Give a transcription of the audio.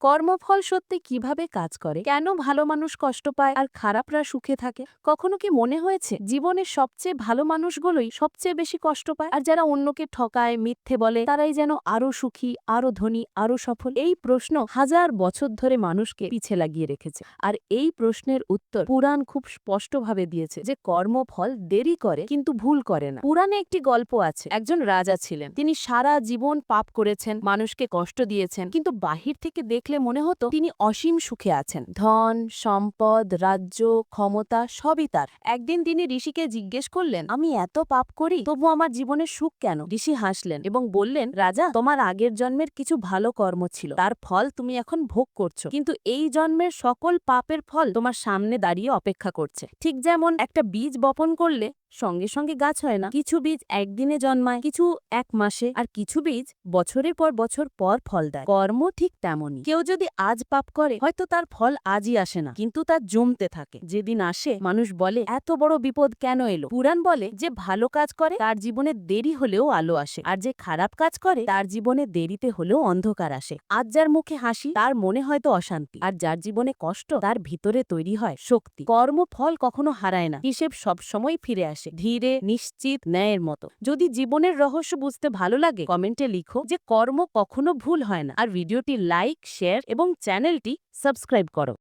কর্মফল সত্যি কীভাবে কাজ করে? কেন ভালো মানুষ কষ্ট পায় আর খারাপরা সুখে থাকে? কখনো কি মনে হয়েছে জীবনের সবচেয়ে ভালো মানুষগুলোই সবচেয়ে বেশি কষ্ট পায়? আর যারা অন্যকে ঠকায়, মিথ্যে বলে, তারাই যেন আরও সুখী, আরও ধনী, আরও সফল? এই প্রশ্ন হাজার বছর ধরে মানুষকে পিছে লাগিয়ে রেখেছে। আর এই প্রশ্নের উত্তর পুরাণ খুব স্পষ্টভাবে দিয়েছে যে কর্মফল দেরি করে কিন্তু ভুল করে না। পুরাণে একটি গল্প আছে, একজন রাজা ছিলেন। তিনি সারা জীবন পাপ করেছেন, মানুষকে কষ্ট দিয়েছেন, কিন্তু বাহির থেকে দেখলে মনে হতো তিনি অসীম সুখে আছেন। ধন, সম্পদ, রাজ্য, ক্ষমতা সবই তার। একদিন তিনি ঋষিকে জিজ্ঞেস করলেন, আমি এত পাপ করি, তবু আমার জীবনে সুখ কেন? ঋষি হাসলেন এবং বললেন, রাজা, তোমার আগের জন্মের কিছু ভালো কর্ম ছিল। তার ফল তুমি এখন ভোগ করছ। কিন্তু এই জন্মের সকল পাপের ফল তোমার সামনে দাঁড়িয়ে অপেক্ষা করছে। ঠিক যেমন একটা বীজ বপন করলে সঙ্গে সঙ্গে গাছ হয় না। কিছু বীজ একদিনে জন্মায়, কিছু এক মাসে, আর কিছু বীজ বছরের পর বছর পর ফল দেয়। কর্ম ঠিক তেমনই। কেউ যদি আজ পাপ করে, হয়তো তার ফল আজই আসে না, কিন্তু তার জমতে থাকে। যেদিন আসে, মানুষ বলে, এত বড় বিপদ কেন এলো? পুরাণ বলে যে, ভালো কাজ করে, তার জীবনে দেরি হলেও আলো আসে, আর যে খারাপ কাজ করে, তার জীবনে দেরিতে হলেও অন্ধকার আসে। আজ যার মুখে হাসি, তার মনে হয়তো অশান্তি, আর যার জীবনে কষ্ট, তার ভিতরে তৈরি হয় শক্তি। কর্ম ফল কখনো হারায় না, হিসেব সবসময় ফিরে আসে, ধীরে, নিশ্চিত, ন্যায়ের মতো। যদি জীবনের রহস্য বুঝতে ভালো লাগে, কমেন্টে লিখো যে কর্ম কখনো ভুল হয় না। আর ভিডিওটি লাইক, শেয়ার এবং চ্যানেলটি সাবস্ক্রাইব করো।